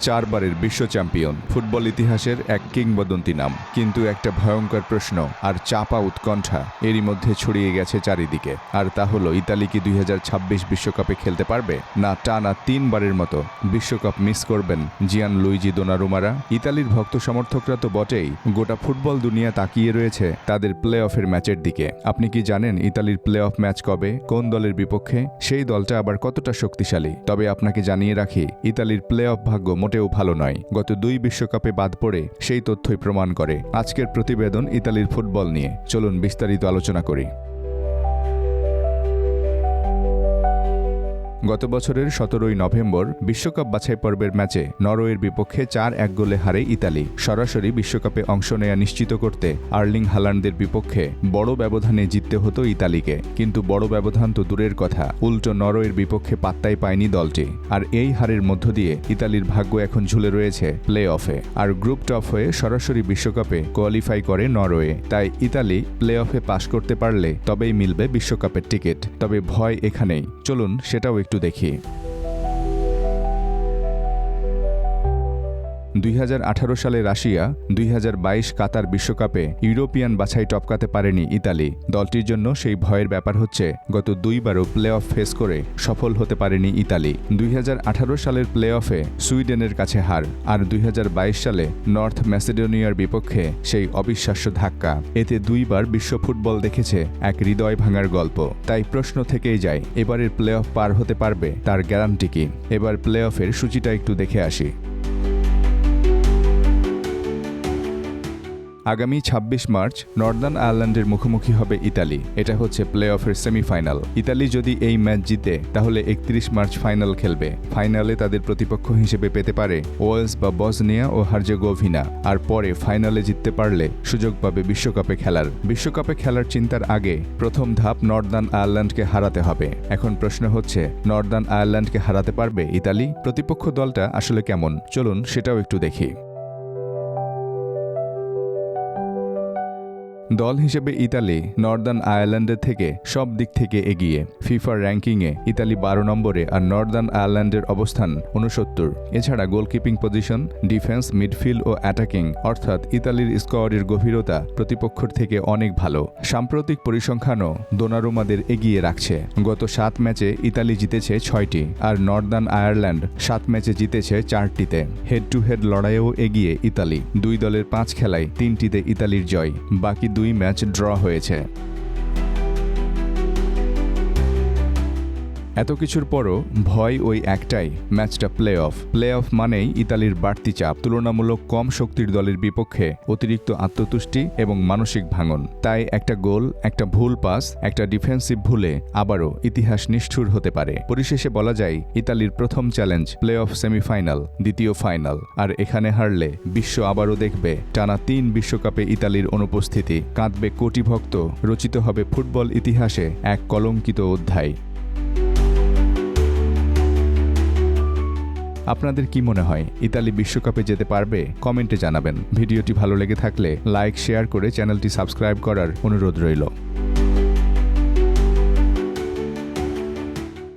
চারবারের বিশ্ব champion. Football ইতিহাসের এক কিংবদন্তি নাম। কিন্তু একটা ভয়ঙ্কর প্রশ্ন, আর চাপা উৎকণ্ঠা, এরই মধ্যে ছড়িয়ে গেছে চারিদিকে। আর তা হলো, ইতালি কি দুই বিশ্বকাপে খেলতে পারবে? না টানা তিনবারের মতো। বিশ্বকাপ মিস করবেন জিয়ান লুইজি দোনারুমারা। ইতালির ভক্ত সমর্থকরা তো বটেই। গোটা ফুটবল দুনিয়া তাকিয়ে রয়েছে তাদের প্লে অফের ম্যাচের দিকে। আপনি কি জানেন ইতালির প্লে অফ ম্যাচ কবে, কোন দলের বিপক্ষে? সেই দলটা আবার কতটা শক্তিশালী? তবে আপনাকে জানিয়ে রাখি, ইতালির প্লে অফ ভাগ্য মোটেও ভালো নয়। গত দুই বিশ্বকাপে বাদ পড়ে সেই তথ্যই প্রমাণ করে। আজকের প্রতিবেদন ইতালির ফুটবল নিয়ে। চলুন বিস্তারিত আলোচনা করি। গত বছরের সতেরোই নভেম্বর বিশ্বকাপ বাছাই পর্বের ম্যাচে নরওয়ের বিপক্ষে চার এক গোলে হারে ইতালি। সরাসরি বিশ্বকাপে অংশ নেয়া নিশ্চিত করতে আর্লিং হালান্ডের বিপক্ষে বড় ব্যবধানে জিততে হতো ইতালিকে। কিন্তু বড় ব্যবধান তো দূরের কথা। উল্টো নরওয়ের বিপক্ষে পাত্তাই পায়নি দলটি। আর এই হারের মধ্য দিয়ে ইতালির ভাগ্য এখন ঝুলে রয়েছে প্লে অফে আর গ্রুপ টপ হয়ে সরাসরি বিশ্বকাপে কোয়ালিফাই করে নরওয়ে। তাই ইতালি প্লে অফে পাশ করতে পারলে তবেই মিলবে বিশ্বকাপের টিকিট। তবে ভয় এখানেই। চলুন সেটাও একটু দেখি। দুই হাজার আঠারো সালে রাশিয়া, দুই হাজার বাইশ কাতার বিশ্বকাপে ইউরোপিয়ান বাছাই টপকাতে পারেনি ইতালি। দলটির জন্য সেই ভয়ের ব্যাপার হচ্ছে, গত দুইবারও প্লে অফ ফেস করে সফল হতে পারেনি ইতালি। দুই হাজার আঠারো সালের প্লে অফে সুইডেনের কাছে হার, আর দুই হাজার বাইশ সালে নর্থ ম্যাসেডোনিয়ার বিপক্ষে সেই অবিশ্বাস্য ধাক্কা। এতে দুইবার বিশ্ব ফুটবল দেখেছে এক হৃদয় ভাঙার গল্প। তাই প্রশ্ন থেকেই যায়, এবারের প্লে অফ পার হতে পারবে তার গ্যারান্টি কি? এবার প্লে অফের সূচিটা একটু দেখে আসি। আগামী ২৬ মার্চ নর্দার্ন আয়ারল্যান্ডের মুখোমুখি হবে ইতালি। এটা হচ্ছে প্লে অফের সেমিফাইনাল। ইতালি যদি এই ম্যাচ জিতে, তাহলে একত্রিশ মার্চ ফাইনাল খেলবে। ফাইনালে তাদের প্রতিপক্ষ হিসেবে পেতে পারে ওয়েলস বা বসনিয়া ও হার্জেগোভিনা। আর পরে ফাইনালে জিততে পারলে সুযোগ পাবে বিশ্বকাপে খেলার। বিশ্বকাপে খেলার চিন্তার আগে প্রথম ধাপ নর্দার্ন আয়ারল্যান্ডকে হারাতে হবে। এখন প্রশ্ন হচ্ছে, নর্দার্ন আয়ারল্যান্ডকে হারাতে পারবে ইতালি? প্রতিপক্ষ দলটা আসলে কেমন? চলুন সেটাও একটু দেখি। দল হিসেবে ইতালি, নর্দার্ন আয়ারল্যান্ডের থেকে সব দিক থেকে এগিয়ে ফিফার র্যাঙ্কিংয়ে ইতালি বারো নম্বরে আর নর্দার্ন আয়ারল্যান্ডের অবস্থান উনসত্তর এছাড়া গোলকিপিং পজিশন, ডিফেন্স, মিডফিল্ড ও অ্যাটাকিং, অর্থাৎ ইতালির স্কোয়ারের গভীরতা প্রতিপক্ষের থেকে অনেক ভালো। সাম্প্রতিক পরিসংখ্যানও দোনারোমাদের এগিয়ে রাখছে। গত সাত ম্যাচে ইতালি জিতেছে ছয়টি আর নর্দার্ন আয়ারল্যান্ড সাত ম্যাচে জিতেছে চারটিতে। হেড টু হেড লড়াইয়েও এগিয়ে ইতালি। দুই দলের পাঁচ খেলায় তিনটিতে ইতালির জয়। বাকি দুই ম্যাচ ড্র হয়েছে। এত কিছুর পরও ভয় ওই একটাই, ম্যাচটা প্লে অফ প্লে অফ মানেই ইতালির বাড়তি চাপ, তুলনামূলক কম শক্তির দলের বিপক্ষে অতিরিক্ত আত্মতুষ্টি এবং মানসিক ভাঙন। তাই একটা গোল, একটা ভুল পাস, একটা ডিফেন্সিভ ভুলে আবারও ইতিহাস নিষ্ঠুর হতে পারে। পরিশেষে বলা যায়, ইতালির প্রথম চ্যালেঞ্জ প্লে অফ সেমিফাইনাল দ্বিতীয় ফাইনাল আর এখানে হারলে বিশ্ব আবারও দেখবে, টানা তিন বিশ্বকাপে ইতালির অনুপস্থিতি। কাঁদবে কোটি ভক্ত রচিত হবে ফুটবল ইতিহাসে এক কলঙ্কিত অধ্যায়। আপনাদের কি মনে হয়, ইতালি বিশ্বকাপে যেতে পারবে? কমেন্টে জানাবেন। ভিডিওটি ভালো লেগে থাকলে, লাইক, শেয়ার করে চ্যানেলটি সাবস্ক্রাইব করার অনুরোধ রইল।